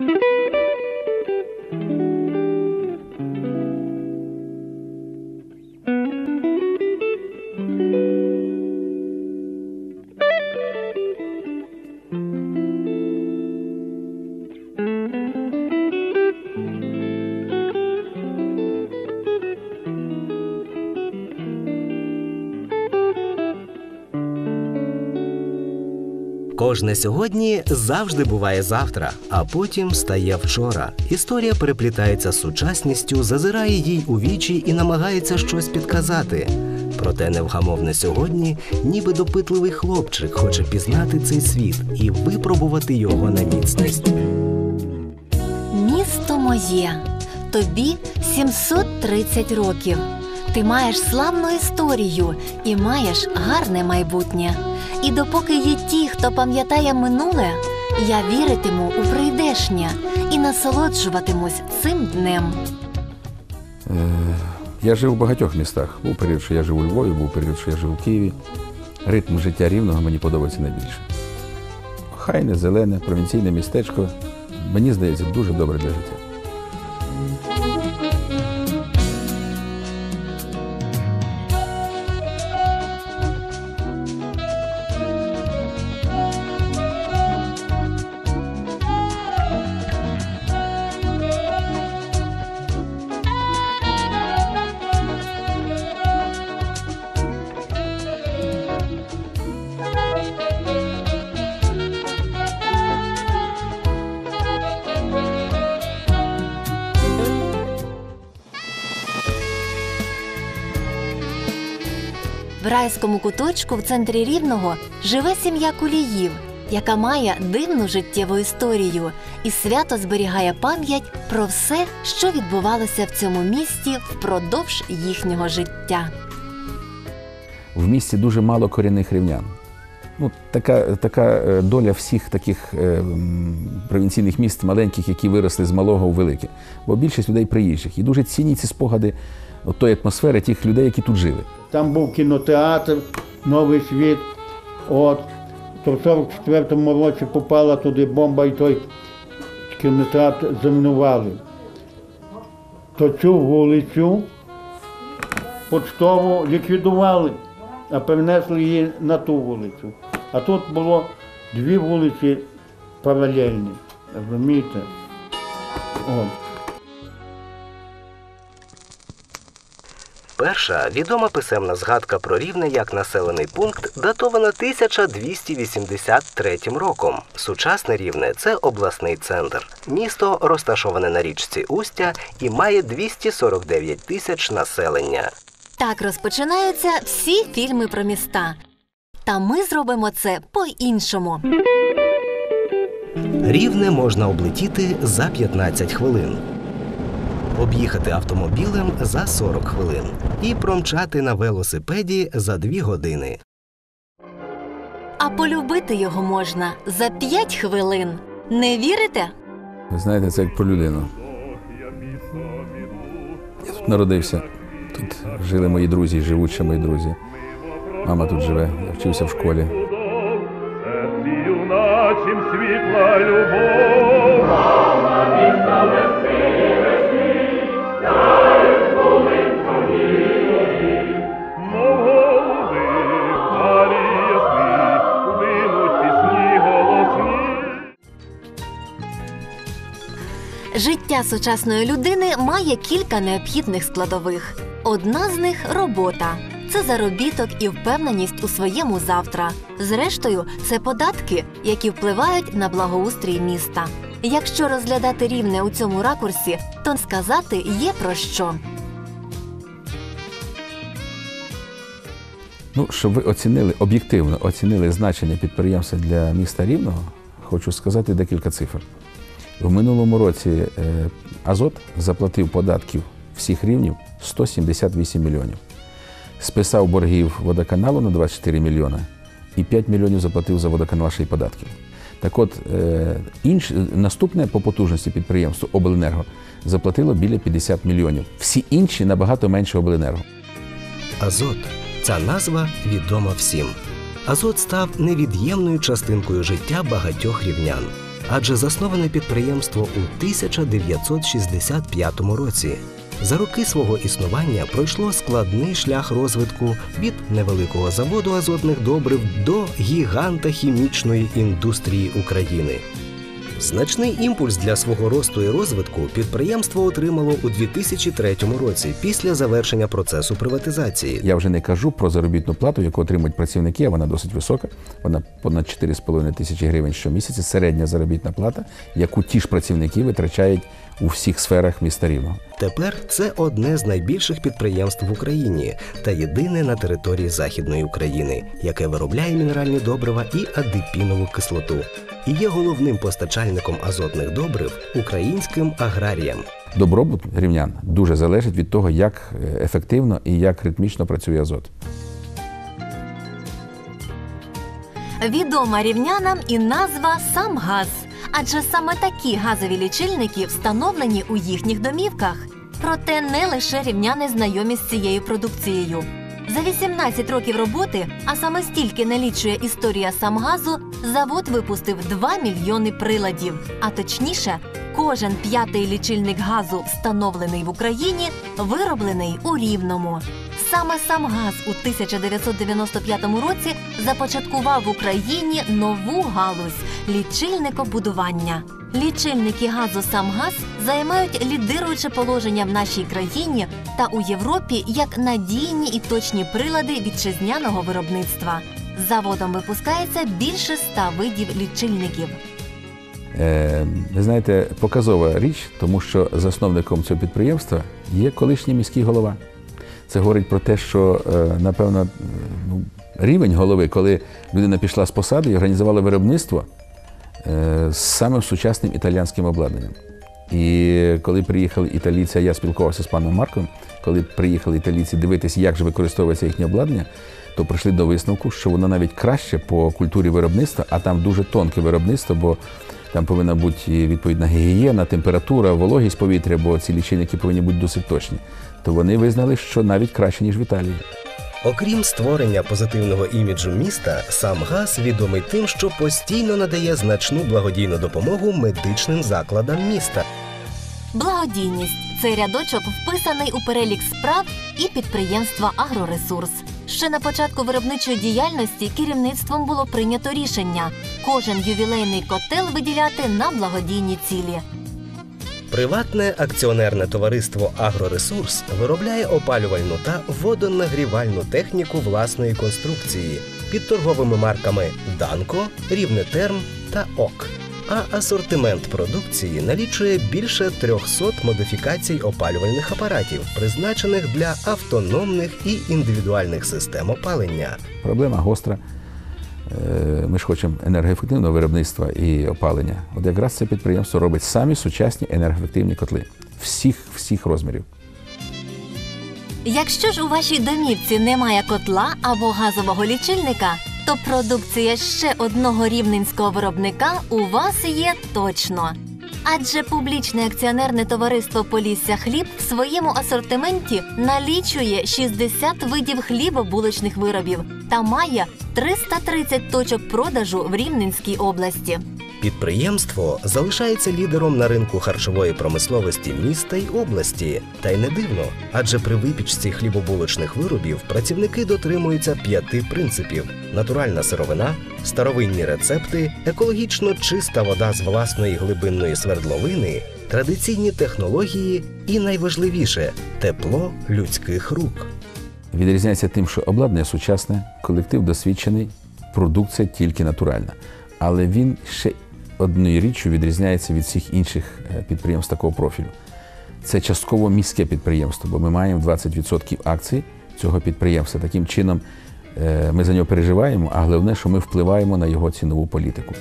Mm-hmm. Кожне сьогодні завжди буває завтра, а потім стає вчора. Історія переплітається з сучасністю, зазирає їй у вічі і намагається щось підказати. Проте невгамовне сьогодні, ніби допитливий хлопчик хоче пізнати цей світ і випробувати його на міцність. Місто моє, тобі 730 років. Ти маєш славну історію і маєш гарне майбутнє. І допоки є ті, хто пам'ятає минуле, я віритиму у прийдешнє і насолоджуватимусь цим днем. Я жив у багатьох містах. Був період, що я жив у Львові, був період, що я жив у Києві. Ритм життя рівного мені подобається найбільше. Хайне, зелене, провінційне містечко. Мені здається, дуже добре для життя. В райському куточку в центрі рівного живе сім'я куліїв, яка має дивну життєву історію і свято зберігає пам'ять про все, що відбувалося в цьому місті впродовж їхнього життя. В місті дуже мало корінних рівнян. Ну, така, така е, доля всіх таких е, провінційних міст маленьких, які виросли з малого у велике. Бо більшість людей приїжджих. І дуже цінні ці спогади от тої атмосфери тих людей, які тут жили. Там був кінотеатр, новий світ. От. То в 44-му році попала туди бомба і той кінотеатр замінували. То цю вулицю поштову ліквідували, а перенесли її на ту вулицю. А тут було дві вулиці паралельні. Розумієте? От. Перша відома писемна згадка про рівне як населений пункт датована 1283 роком. Сучасне рівне це обласний центр. Місто розташоване на річці Устя і має 249 тисяч населення. Так розпочинаються всі фільми про міста. Та ми зробимо це по-іншому. Рівне можна облетіти за 15 хвилин, об'їхати автомобілем за 40 хвилин і промчати на велосипеді за 2 години. А полюбити його можна за 5 хвилин. Не вірите? Ви знаєте, це як про людину. Я тут народився. Тут жили мої друзі, живуть ще мої друзі. Мама тут живе, я вчився в школі. юначим світла любов. Життя сучасної людини має кілька необхідних складових. Одна з них робота. Це заробіток і впевненість у своєму завтра. Зрештою, це податки, які впливають на благоустрій міста. Якщо розглядати рівне у цьому ракурсі, то сказати є про що. Ну, щоб ви оцінили, об'єктивно оцінили значення підприємства для міста Рівного, хочу сказати декілька цифр. В минулому році е, Азот заплатив податків всіх рівнів 178 мільйонів. Списав боргів водоканалу на 24 мільйони і 5 мільйонів заплатив за водоканал ще й податків. Так от, е, інш, наступне по потужності підприємство Обленерго заплатило біля 50 мільйонів. Всі інші набагато менше Обленерго. Азот ця назва відома всім. Азот став невід'ємною частинкою життя багатьох рівнян. Адже засноване підприємство у 1965 році. За роки свого існування пройшло складний шлях розвитку від невеликого заводу азотних добрив до гіганта хімічної індустрії України. Значний імпульс для свого росту і розвитку підприємство отримало у 2003 році після завершення процесу приватизації. Я вже не кажу про заробітну плату, яку отримують працівники, а вона досить висока. Вона понад 4,5 тисячі гривень щомісяця. Середня заробітна плата, яку ті ж працівники витрачають у всіх сферах міста Рівного. Тепер це одне з найбільших підприємств в Україні та єдине на території Західної України, яке виробляє мінеральні добрива і адипінову кислоту, і є головним постачальником азотних добрив українським аграріям. Добробут рівнян дуже залежить від того, як е, ефективно і як ритмічно працює азот. Відома рівнянам і назва «Самгаз», адже саме такі газові лічильники встановлені у їхніх домівках. Проте не лише рівняни знайомі з цією продукцією. За 18 років роботи, а саме стільки налічує історія Самгазу, завод випустив 2 мільйони приладів. А точніше, кожен п'ятий лічильник газу, встановлений в Україні, вироблений у Рівному. Саме Самгаз у 1995 році започаткував в Україні нову галузь лічильникобудування. Лічильники газу Самгаз займають лідируюче положення в нашій країні та у Європі як надійні і точні прилади вітчизняного виробництва. Заводом випускається більше ста видів лічильників. Е, Ви знаєте, показова річ, тому що засновником цього підприємства є колишній міський голова. Це говорить про те, що, е, напевно, ну, рівень голови, коли людина пішла з посади і організувала виробництво з самим сучасним італіянським обладнанням. І коли приїхали італійці, я спілкувався з паном Марком, коли приїхали італійці дивитися, як же використовується їхнє обладнання, то прийшли до висновку, що воно навіть краще по культурі виробництва, а там дуже тонке виробництво, бо там повинна бути відповідна гігієна, температура, вологість повітря, бо ці лічильники повинні бути досить точні. То вони визнали, що навіть краще, ніж в Італії. Окрім створення позитивного іміджу міста, сам ГАЗ відомий тим, що постійно надає значну благодійну допомогу медичним закладам міста. Благодійність цей рядочок вписаний у перелік справ і підприємства Агроресурс. Ще на початку виробничої діяльності керівництвом було прийнято рішення кожен ювілейний котел виділяти на благодійні цілі. Приватне акціонерне товариство Агроресурс виробляє опалювальну та водонагрівальну техніку власної конструкції під торговими марками Данко, Рівнетерм та ОК. А асортимент продукції налічує більше 300 модифікацій опалювальних апаратів, призначених для автономних і індивідуальних систем опалення. Проблема гостра. Е, Ми ж хочемо енергоефективного виробництва і опалення. От якраз це підприємство робить самі сучасні енергоефективні котли всіх всіх розмірів. Якщо ж у вашій домівці немає котла або газового лічильника, то продукція ще одного рівненського виробника у вас є точно. Адже публічне акціонерне товариство Полісся Хліб в своєму асортименті налічує 60 видів хлібобулочних виробів та має 330 точок продажу в Рівненській області. Підприємство залишається лідером на ринку харчової промисловості міста й області. Та й не дивно, адже при випічці хлібобулочних виробів працівники дотримуються п'яти принципів: натуральна сировина, старовинні рецепти, екологічно чиста вода з власної глибинної свердловини, традиційні технології і найважливіше тепло людських рук. Відрізняється тим, що обладнання сучасне, колектив досвідчений, продукція тільки натуральна. Але він ще одною річчю відрізняється від всіх інших е, підприємств такого профілю. Це частково міське підприємство, бо ми маємо 20% акцій цього підприємства. Таким чином е, ми за нього переживаємо, а головне, що ми впливаємо на його цінову політику.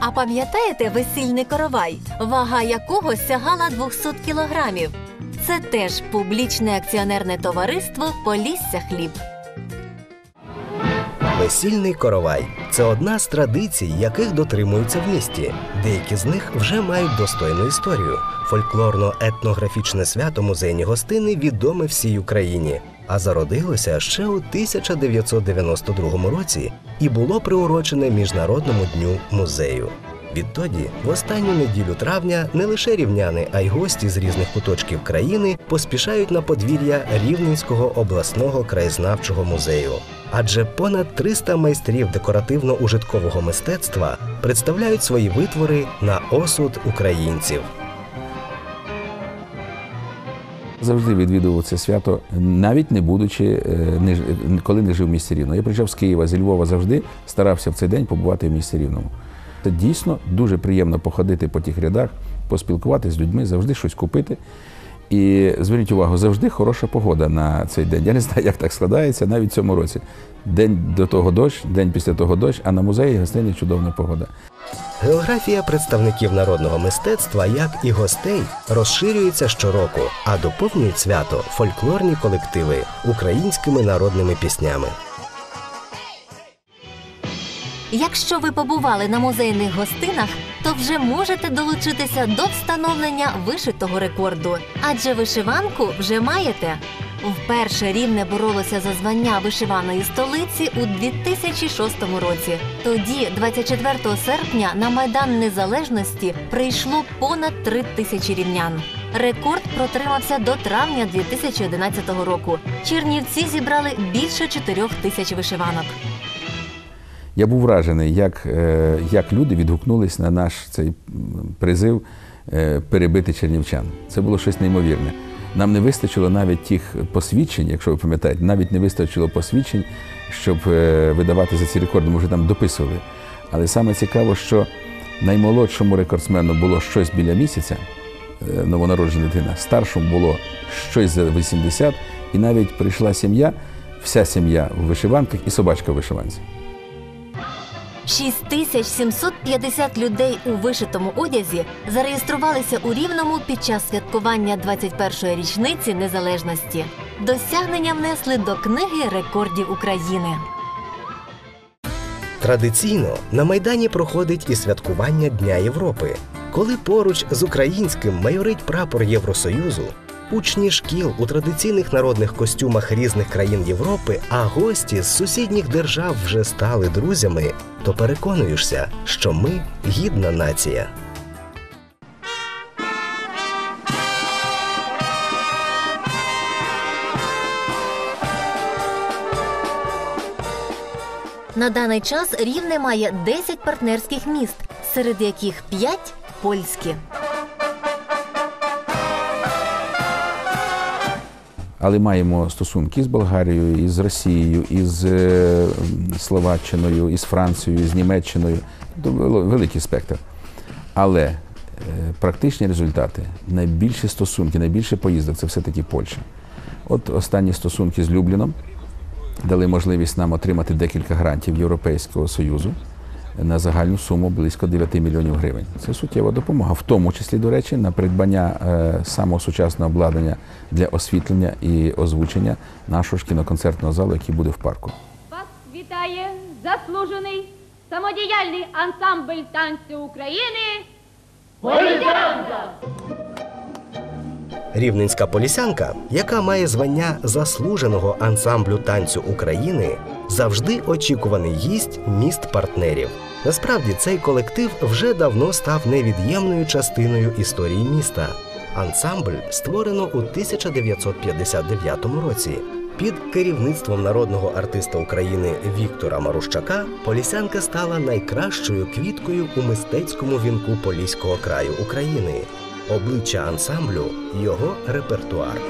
А пам'ятаєте весільний коровай, вага якого сягала 200 кілограмів? Це теж публічне акціонерне товариство Полісся Хліб. Весільний коровай це одна з традицій, яких дотримуються в місті. Деякі з них вже мають достойну історію. Фольклорно-етнографічне свято музейні гостини відоме всій Україні, а зародилося ще у 1992 році і було приурочене Міжнародному дню музею. Відтоді, в останню неділю травня, не лише рівняни, а й гості з різних куточків країни поспішають на подвір'я Рівненського обласного краєзнавчого музею. Адже понад 300 майстрів декоративно-ужиткового мистецтва представляють свої витвори на осуд українців. Завжди відвідував це свято, навіть не будучи, е, не коли не жив в місті Рівно. Я приїжджав з Києва, зі Львова завжди старався в цей день побувати в місті Рівному. Це дійсно дуже приємно походити по тих рядах, поспілкуватися з людьми, завжди щось купити. І зверніть увагу, завжди хороша погода на цей день. Я не знаю, як так складається навіть в цьому році. День до того дощ, день після того дощ, а на музеї гостині чудовна погода. Географія представників народного мистецтва, як і гостей, розширюється щороку, а доповнюють свято фольклорні колективи українськими народними піснями. Якщо ви побували на музейних гостинах, то вже можете долучитися до встановлення вишитого рекорду, адже вишиванку вже маєте. Вперше рівне боролося за звання вишиваної столиці у 2006 році. Тоді, 24 серпня, на майдан незалежності прийшло понад 3 тисячі рівнян. Рекорд протримався до травня 2011 року. Чернівці зібрали більше 4 тисяч вишиванок. Я був вражений, як, е, як люди відгукнулись на наш цей призив е, перебити чернівчан. Це було щось неймовірне. Нам не вистачило навіть тих посвідчень, якщо ви пам'ятаєте, навіть не вистачило посвідчень, щоб е, видавати за ці рекорди. Ми вже там дописували. Але саме цікаво, що наймолодшому рекордсмену було щось біля місяця, новонароджена дитина, старшому було щось за 80, і навіть прийшла сім'я, вся сім'я в вишиванках і собачка в вишиванці. 6750 людей у вишитому одязі зареєструвалися у Рівному під час святкування 21-ї річниці незалежності. Досягнення внесли до книги рекордів України. Традиційно на майдані проходить і святкування Дня Європи, коли поруч з українським майорить прапор Євросоюзу. Учні шкіл у традиційних народних костюмах різних країн Європи, а гості з сусідніх держав вже стали друзями, то переконуєшся, що ми гідна нація. На даний час Рівне має 10 партнерських міст, серед яких 5 польські. Але маємо стосунки з Болгарією, і з Росією, і з е, Словаччиною, і з Францією, і з Німеччиною. Великий спектр. Але е, практичні результати, найбільші стосунки, найбільше поїздок це все-таки Польща. От останні стосунки з Любліном дали можливість нам отримати декілька грантів Європейського Союзу на загальну суму близько 9 мільйонів гривень. Це суттєва допомога, в тому числі, до речі, на придбання е, самого сучасного обладнання для освітлення і озвучення нашого ж кіноконцертного залу, який буде в парку. Вас вітає заслужений самодіяльний ансамбль танцю України. Політянка! Рівненська полісянка, яка має звання заслуженого ансамблю танцю України, завжди очікуваний гість міст партнерів. Насправді цей колектив вже давно став невід'ємною частиною історії міста. Ансамбль створено у 1959 році. Під керівництвом народного артиста України Віктора Марущака Полісянка стала найкращою квіткою у мистецькому вінку Поліського краю України. Обличчя ансамблю його репертуар.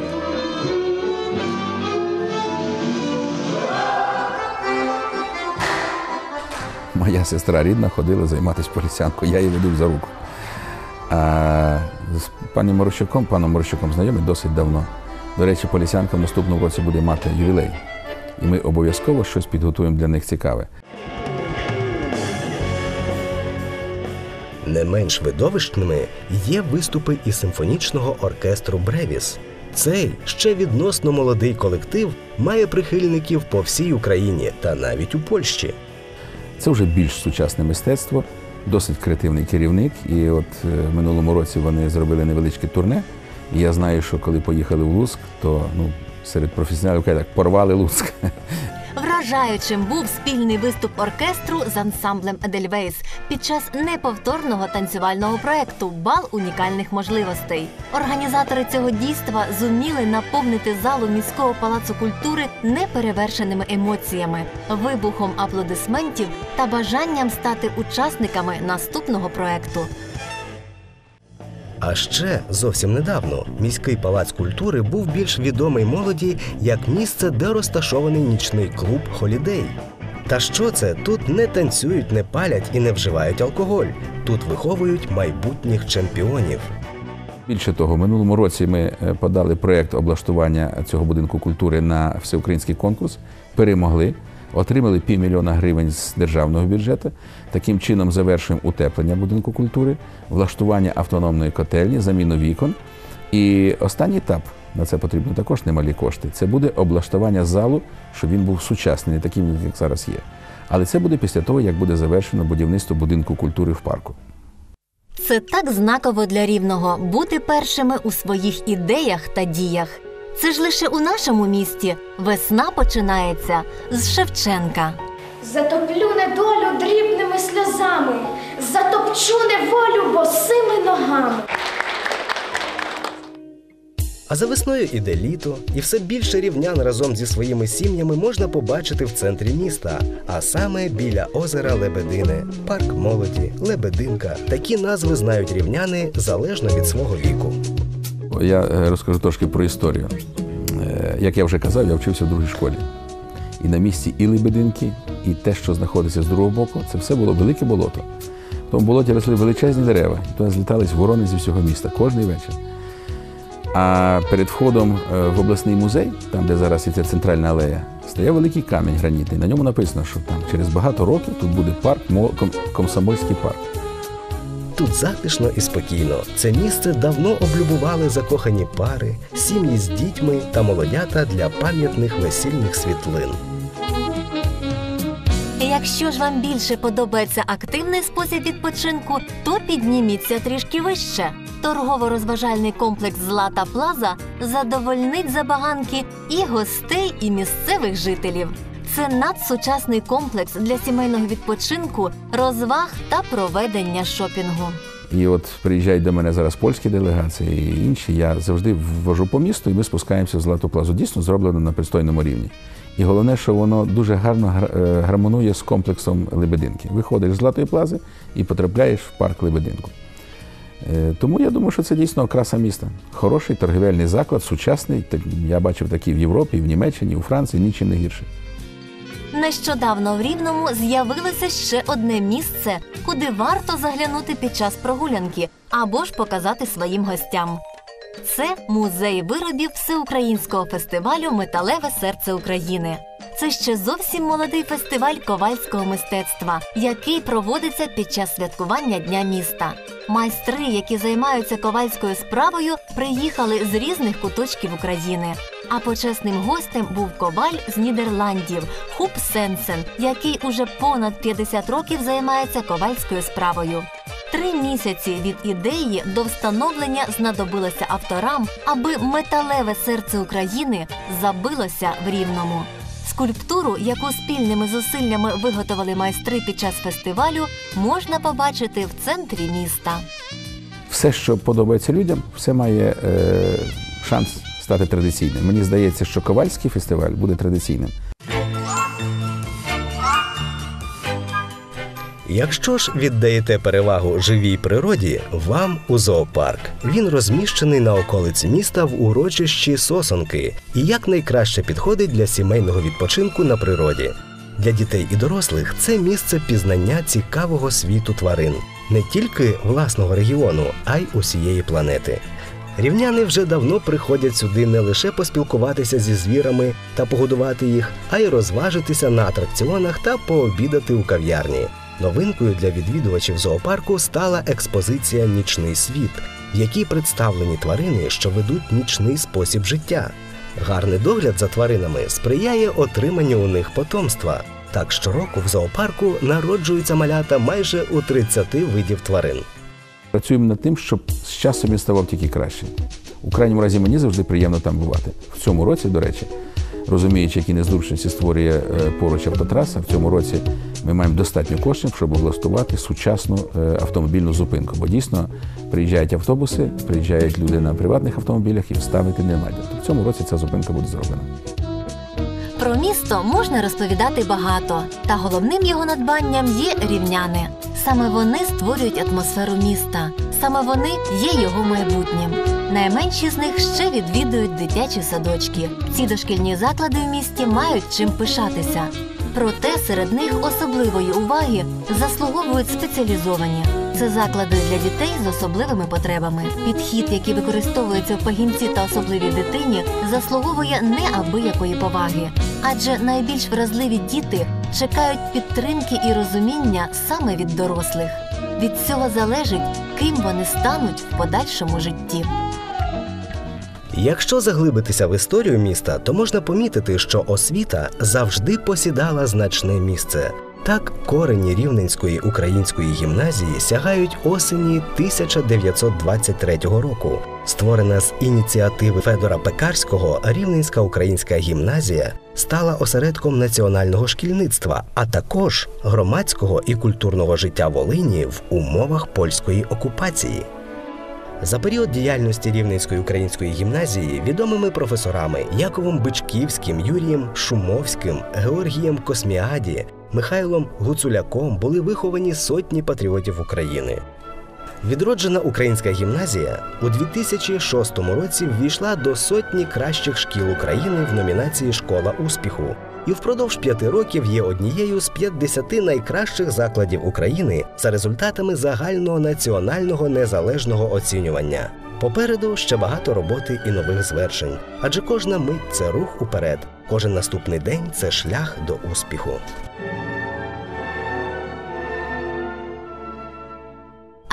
Моя сестра рідна ходила займатися полісянкою, я її веду за руку. А з пані Морощуком, паном Морощуком знайомий досить давно. До речі, полісянка в наступному році буде мати ювілей. І ми обов'язково щось підготуємо для них цікаве. Не менш видовищними є виступи із симфонічного оркестру Бревіс. Цей ще відносно молодий колектив має прихильників по всій Україні та навіть у Польщі. Це вже більш сучасне мистецтво, досить креативний керівник. І от е, в минулому році вони зробили невеличке турне. І я знаю, що коли поїхали в Луцьк, то ну, серед професіоналів так, порвали Луцьк. Вражаючим був спільний виступ оркестру з ансамблем Едельвейс під час неповторного танцювального проекту Бал унікальних можливостей. Організатори цього дійства зуміли наповнити залу міського палацу культури неперевершеними емоціями, вибухом аплодисментів та бажанням стати учасниками наступного проекту. А ще зовсім недавно міський палац культури був більш відомий молоді як місце, де розташований нічний клуб Холідей. Та що це? Тут не танцюють, не палять і не вживають алкоголь. Тут виховують майбутніх чемпіонів. Більше того, минулому році ми е, подали проєкт облаштування цього будинку культури на всеукраїнський конкурс, перемогли, отримали півмільйона гривень з державного бюджету. Таким чином завершуємо утеплення будинку культури, влаштування автономної котельні, заміну вікон. І останній етап на це потрібно також немалі кошти. Це буде облаштування залу, щоб він був сучасний, не таким, як зараз є. Але це буде після того, як буде завершено будівництво будинку культури в парку. Це так знаково для рівного бути першими у своїх ідеях та діях. Це ж лише у нашому місті весна починається з Шевченка. Затоплю недолю дрібними сльозами, затопчу неволю босими ногами. А за весною іде літо, і все більше рівнян разом зі своїми сім'ями можна побачити в центрі міста, а саме біля озера Лебедине, парк молоді, Лебединка. Такі назви знають рівняни залежно від свого віку. Я е, розкажу трошки про історію. Е, Як я вже казав, я вчився в другій школі. І на місці і Лебединки, і те, що знаходиться з другого боку, це все було велике болото. В тому болоті росли величезні дерева, і туди злітались ворони зі всього міста кожний вечір. А перед входом е, в обласний музей, там, де зараз є ця центральна алея, стояв великий камінь гранітний. На ньому написано, що там через багато років тут буде парк, комсомольський парк. Тут затишно і спокійно. Це місце давно облюбували закохані пари, сім'ї з дітьми та молодята для пам'ятних весільних світлин. Якщо ж вам більше подобається активний спосіб відпочинку, то підніміться трішки вище. Торгово-розважальний комплекс Злата Плаза задовольнить забаганки і гостей, і місцевих жителів. Це надсучасний комплекс для сімейного відпочинку, розваг та проведення шопінгу. І от приїжджають до мене зараз польські делегації і інші. Я завжди ввожу по місту, і ми спускаємося в Злату Плазу. Дійсно зроблено на пристойному рівні. І головне, що воно дуже гарно е, гармонує з комплексом Лебединки. Виходиш з Златої Плази і потрапляєш в парк Лебединку. Е, Тому я думаю, що це дійсно окраса міста. Хороший торгівельний заклад, сучасний. Я бачив такі в Європі, в Німеччині, у Франції, нічим не гірше. Нещодавно в Рівному з'явилося ще одне місце, куди варто заглянути під час прогулянки або ж показати своїм гостям. Це музей виробів всеукраїнського фестивалю Металеве серце України. Це ще зовсім молодий фестиваль ковальського мистецтва, який проводиться під час святкування Дня міста. Майстри, які займаються ковальською справою, приїхали з різних куточків України. А почесним гостем був коваль з Нідерландів Хуп Сенсен, який уже понад 50 років займається ковальською справою. Три місяці від ідеї до встановлення знадобилося авторам, аби металеве серце України забилося в рівному. Скульптуру, яку спільними зусиллями виготовили майстри під час фестивалю, можна побачити в центрі міста. все, що подобається людям, все має е, шанс стати традиційним. Мені здається, що ковальський фестиваль буде традиційним. Якщо ж віддаєте перевагу живій природі, вам у зоопарк. Він розміщений на околиці міста в урочищі Сосонки і якнайкраще підходить для сімейного відпочинку на природі. Для дітей і дорослих це місце пізнання цікавого світу тварин не тільки власного регіону, а й усієї планети. Рівняни вже давно приходять сюди не лише поспілкуватися зі звірами та погодувати їх, а й розважитися на атракціонах та пообідати у кав'ярні. Новинкою для відвідувачів зоопарку стала експозиція Нічний світ, в якій представлені тварини, що ведуть нічний спосіб життя. Гарний догляд за тваринами сприяє отриманню у них потомства. Так щороку в зоопарку народжуються малята майже у 30 видів тварин. Працюємо над тим, щоб з часом він ставав тільки краще. У крайньому разі мені завжди приємно там бувати. В цьому році, до речі, розуміючи, які незручності створює е, поруч автотраса, в цьому році ми маємо достатньо коштів, щоб облаштувати сучасну е, автомобільну зупинку. Бо дійсно приїжджають автобуси, приїжджають люди на приватних автомобілях і вставити немає. Тобто в цьому році ця зупинка буде зроблена. Про місто можна розповідати багато, та головним його надбанням є рівняни. Саме вони створюють атмосферу міста, саме вони є його майбутнім. Найменші з них ще відвідують дитячі садочки. Ці дошкільні заклади в місті мають чим пишатися. Проте серед них особливої уваги заслуговують спеціалізовані. Це заклади для дітей з особливими потребами. Підхід, який використовується в пагінці та особливій дитині, заслуговує неабиякої поваги, адже найбільш вразливі діти чекають підтримки і розуміння саме від дорослих. Від цього залежить, ким вони стануть в подальшому житті. Якщо заглибитися в історію міста, то можна помітити, що освіта завжди посідала значне місце. Так, корені Рівненської української гімназії сягають осені 1923 року. Створена з ініціативи Федора Пекарського, Рівненська українська гімназія стала осередком національного шкільництва, а також громадського і культурного життя Волині в умовах польської окупації. За період діяльності Рівненської української гімназії відомими професорами Яковом Бичківським, Юрієм Шумовським, Георгієм Косміаді, Михайлом Гуцуляком були виховані сотні патріотів України. Відроджена українська гімназія у 2006 році ввійшла до сотні кращих шкіл України в номінації Школа успіху і впродовж п'яти років є однією з 50 найкращих закладів України за результатами загального національного незалежного оцінювання. Попереду ще багато роботи і нових звершень, адже кожна мить це рух уперед, кожен наступний день це шлях до успіху.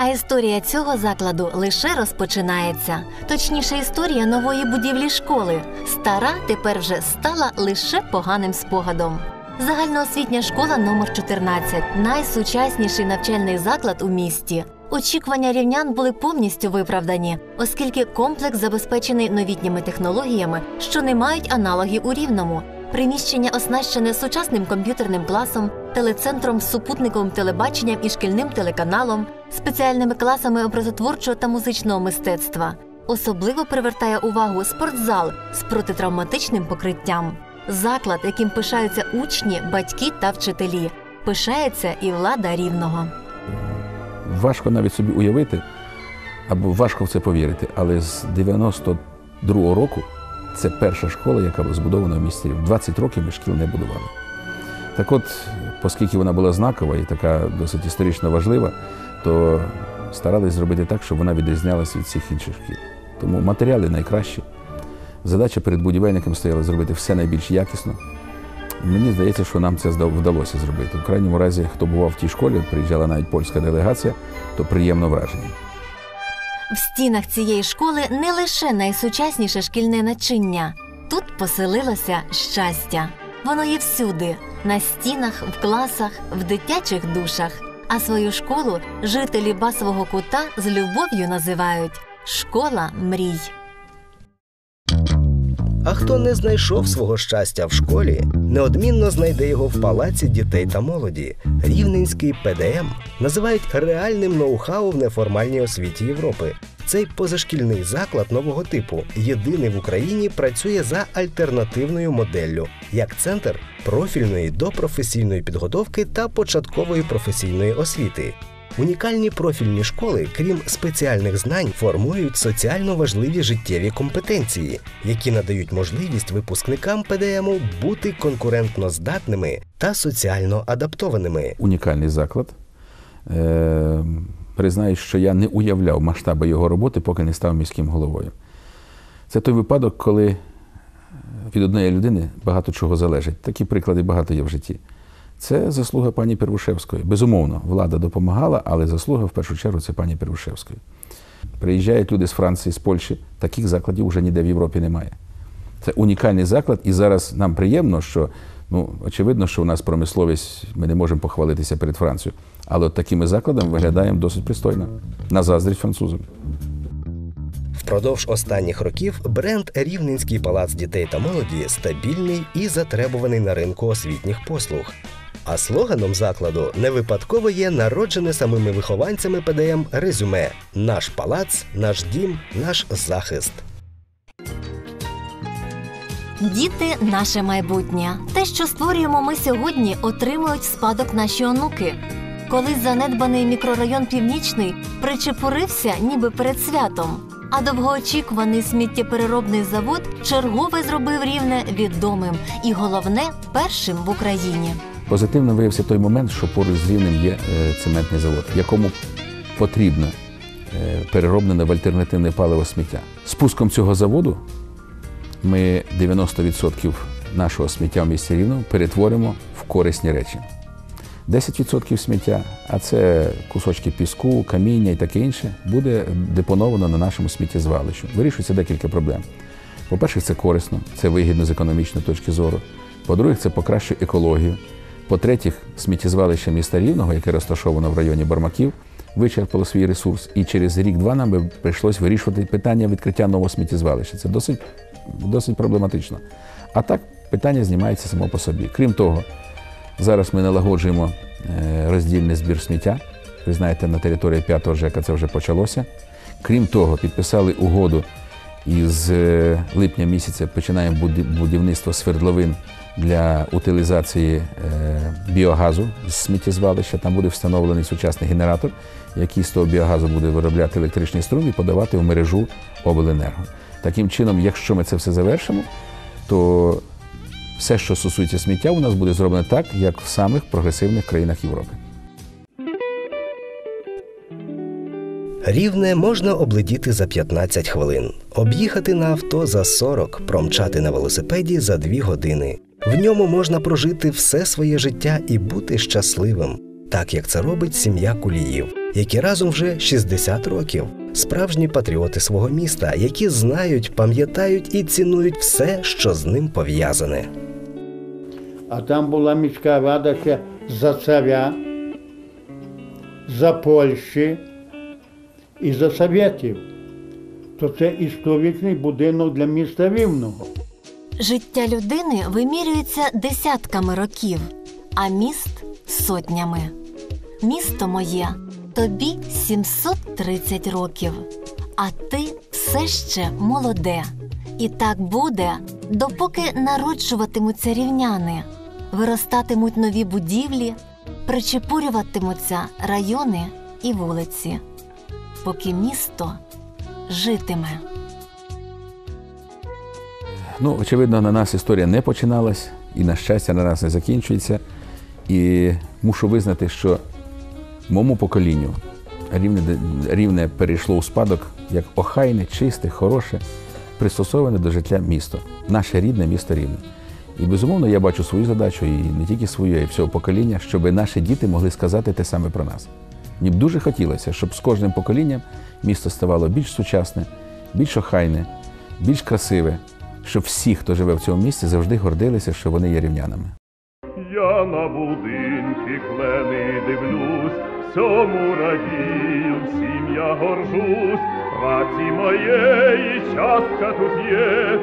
А історія цього закладу лише розпочинається. Точніше, історія нової будівлі школи. Стара тепер вже стала лише поганим спогадом. Загальноосвітня школа номер 14 найсучасніший навчальний заклад у місті. Очікування рівнян були повністю виправдані, оскільки комплекс забезпечений новітніми технологіями, що не мають аналогів у рівному. Приміщення оснащене сучасним комп'ютерним класом, телецентром з супутниковим телебаченням і шкільним телеканалом, спеціальними класами образотворчого та музичного мистецтва. Особливо привертає увагу спортзал з протитравматичним покриттям. Заклад, яким пишаються учні, батьки та вчителі. Пишається і влада рівного. Важко навіть собі уявити, або важко в це повірити, але з 92-го року це перша школа, яка була збудована в місті 20 років ми шкіл не будували. Так от, оскільки вона була знакова і така досить історично важлива, то старались зробити так, щоб вона відрізнялася від всіх інших шкіл. Тому матеріали найкращі. Задача перед будівельником стояла зробити все найбільш якісно. Мені здається, що нам це вдалося зробити. В крайньому разі, хто бував в тій школі, приїжджала навіть польська делегація, то приємно враження. В стінах цієї школи не лише найсучасніше шкільне начиння. Тут поселилося щастя. Воно є всюди: на стінах, в класах, в дитячих душах. А свою школу жителі басового кута з любов'ю називають школа мрій. А хто не знайшов свого щастя в школі, неодмінно знайде його в палаці дітей та молоді. Рівненський ПДМ називають реальним ноу-хау в неформальній освіті Європи. Цей позашкільний заклад нового типу, єдиний в Україні, працює за альтернативною моделлю як центр профільної допрофесійної підготовки та початкової професійної освіти. Унікальні профільні школи, крім спеціальних знань, формують соціально важливі життєві компетенції, які надають можливість випускникам ПДМу бути конкурентно здатними та соціально адаптованими. унікальний заклад. Е, признаюсь, що я не уявляв масштаби його роботи, поки не став міським головою. Це той випадок, коли від однієї людини багато чого залежить. Такі приклади багато є в житті. Це заслуга пані Первушевської. Безумовно, влада допомагала, але заслуга в першу чергу це пані Первушевської. Приїжджають люди з Франції, з Польщі, таких закладів вже ніде в Європі немає. Це унікальний заклад, і зараз нам приємно, що ну, очевидно, що у нас промисловість, ми не можемо похвалитися перед Францією. Але от такими закладами виглядаємо досить пристойно. На заздрість французам. Впродовж останніх років бренд Рівненський палац дітей та молоді стабільний і затребуваний на ринку освітніх послуг. А слоганом закладу не випадково є народжене самими вихованцями ПДМ резюме Наш палац, наш дім, наш захист. Діти наше майбутнє. Те, що створюємо ми сьогодні, отримують в спадок наші онуки. Колись занедбаний мікрорайон Північний причепурився ніби перед святом, а довгоочікуваний сміттєпереробний завод чергове зробив рівне відомим і головне першим в Україні. Позитивно виявився той момент, що поруч з Рівнем є е, цементний завод, якому потрібно е, перероблене в альтернативне паливо сміття. Спуском цього заводу ми 90% нашого сміття в місті Рівному перетворимо в корисні речі. 10% сміття, а це кусочки піску, каміння і таке інше, буде депоновано на нашому сміттєзвалищі. Вирішується декілька проблем. По-перше, це корисно, це вигідно з економічної точки зору. По-друге, це покращує екологію. По-третє, сміттєзвалище міста Рівного, яке розташовано в районі Бармаків, вичерпало свій ресурс. І через рік-два нам прийшлось вирішувати питання відкриття нового сміттєзвалища. Це досить, досить проблематично. А так питання знімається само по собі. Крім того, зараз ми налагоджуємо е, роздільний збір сміття. Ви знаєте, на території 5-го ЖЕКа це вже почалося. Крім того, підписали угоду і з е, липня місяця починаємо будівництво свердловин для утилізації е, біогазу з сміттєзвалища. Там буде встановлений сучасний генератор, який з того біогазу буде виробляти електричний струм і подавати в мережу обленерго. Таким чином, якщо ми це все завершимо, то все, що стосується сміття, у нас буде зроблено так, як в самих прогресивних країнах Європи. Рівне можна облетіти за 15 хвилин, об'їхати на авто за 40, промчати на велосипеді за 2 години. В ньому можна прожити все своє життя і бути щасливим, так як це робить сім'я куліїв, які разом вже 60 років. Справжні патріоти свого міста, які знають, пам'ятають і цінують все, що з ним пов'язане. А там була міська рада ще за царя, за Польщі і за Совєтів. То це історичний будинок для міста Рівного. Життя людини вимірюється десятками років, а міст сотнями. Місто моє тобі 730 років, а ти все ще молоде. І так буде, допоки народжуватимуться рівняни, виростатимуть нові будівлі, причепурюватимуться райони і вулиці, поки місто житиме. Ну, очевидно, на нас історія не починалась, і, на щастя, на нас не закінчується. І мушу визнати, що моєму поколінню рівне, рівне перейшло у спадок як охайне, чисте, хороше, пристосоване до життя місто, наше рідне місто рівне. І безумовно я бачу свою задачу, і не тільки свою, а й всього покоління, щоб наші діти могли сказати те саме про нас. Мені б дуже хотілося, щоб з кожним поколінням місто ставало більш сучасне, більш охайне, більш красиве, щоб всі, хто живе в цьому місті, завжди гордилися, що вони є рівнянами. Я на будинки клени дивлюсь, всьому радію, всім я горжусь, праці моєї частка тут є,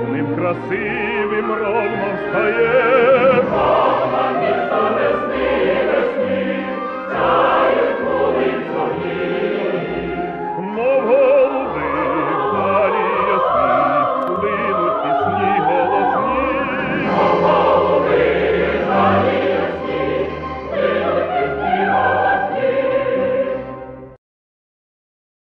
юним красивим ровно встає. Слава місто весни, весни, сяють